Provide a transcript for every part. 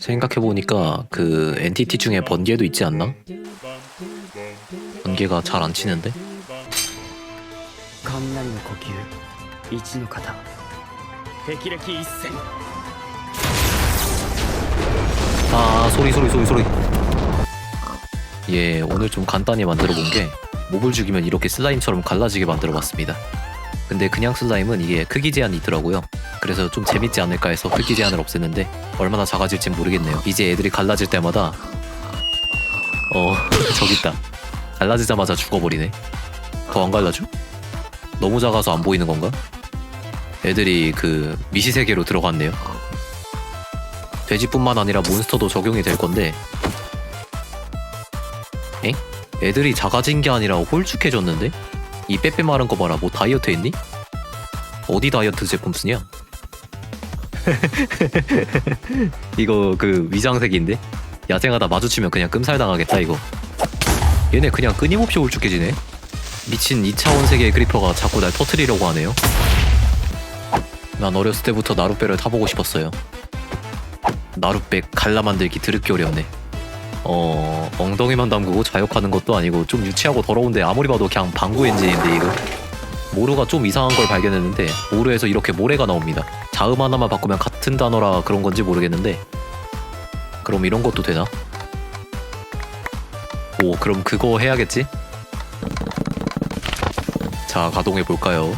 생각해보니까 그 엔티티 중에 번개도 있지 않나? 번개가 잘 안 치는데? 강남의 고기, 이치의 가다. 백일기 일생. 아 소리 소리 소리 소리. 예 오늘 좀 간단히 만들어 본 게 몹을 죽이면 이렇게 슬라임처럼 갈라지게 만들어 봤습니다. 근데 그냥 슬라임은 이게 크기 제한이 있더라고요. 그래서 좀 재밌지 않을까 해서 크기 제한을 없앴는데 얼마나 작아질진 모르겠네요 이제 애들이 갈라질 때마다 어 저기 있다 갈라지자마자 죽어버리네 더 안 갈라져? 너무 작아서 안 보이는 건가? 애들이 그 미시 세계로 들어갔네요 돼지뿐만 아니라 몬스터도 적용이 될 건데 엥? 애들이 작아진 게 아니라 홀쭉해졌는데? 이 빼빼 마른 거 봐라 뭐 다이어트 했니? 어디 다이어트 제품 쓰냐? 이거 그 위장색인데? 야생하다 마주치면 그냥 끔살 당하겠다 이거 얘네 그냥 끊임없이 홀쭉해지네 미친 2차원 세계의 크리퍼가 자꾸 날 터트리려고 하네요 난 어렸을 때부터 나룻배를 타보고 싶었어요 나룻배 갈라 만들기 드럽게 어려웠네. 어 엉덩이만 담그고 자욕하는 것도 아니고 좀 유치하고 더러운데 아무리 봐도 그냥 방구 엔진인데 이거. 모루가 좀 이상한 걸 발견했는데 모루에서 이렇게 모래가 나옵니다. 자음 하나만 바꾸면 같은 단어라 그런 건지 모르겠는데 그럼 이런 것도 되나? 오 그럼 그거 해야겠지? 자 가동해 볼까요?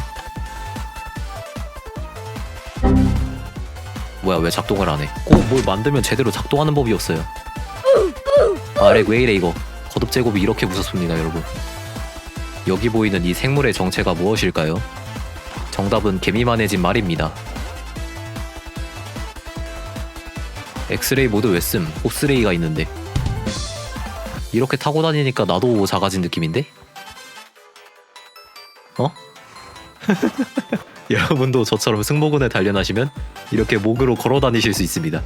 뭐야 왜 작동을 안 해? 꼭 뭘 만들면 제대로 작동하는 법이 없어요. 아렉 왜 이래 이거? 거듭 제곱이 이렇게 무섭습니다 여러분. 여기 보이는 이 생물의 정체가 무엇일까요? 정답은 개미만해진 말입니다. 엑스레이 모드 왜 씀? 홉스레이가 있는데 이렇게 타고 다니니까 나도 작아진 느낌인데? 어? 여러분도 저처럼 승모근에 단련하시면 이렇게 목으로 걸어 다니실 수 있습니다.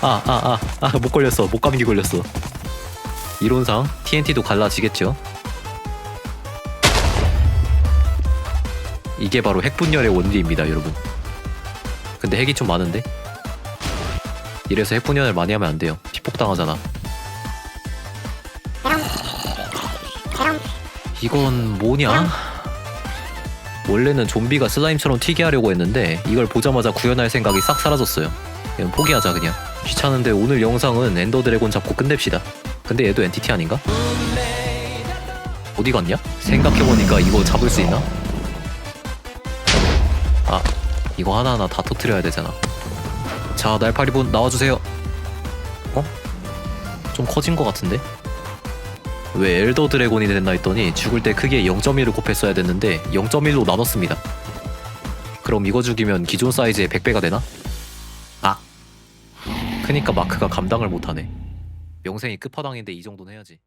아, 아, 아, 아, 못 걸렸어. 목 감기 걸렸어. 이론상 TNT도 갈라지겠죠? 이게 바로 핵분열의 원리입니다, 여러분. 근데 핵이 좀 많은데? 이래서 핵분열을 많이 하면 안 돼요. 피폭당하잖아. 이건 뭐냐? 원래는 좀비가 슬라임처럼 튀게 하려고 했는데 이걸 보자마자 구현할 생각이 싹 사라졌어요. 그냥 포기하자 그냥. 귀찮은데 오늘 영상은 엔더 드래곤 잡고 끝냅시다. 근데 얘도 엔티티 아닌가? 어디 갔냐? 생각해보니까 이거 잡을 수 있나? 아 이거 하나하나 다 터트려야 되잖아. 자 날파리분 나와주세요. 어? 좀 커진 것 같은데? 왜 엘더 드래곤이 됐나 했더니 죽을 때 크기에 0.1을 곱했어야 됐는데 0.1로 나눴습니다. 그럼 이거 죽이면 기존 사이즈의 100배가 되나? 아. 크니까 마크가 감당을 못하네. 명생이 끝파당인데 이 정도는 해야지.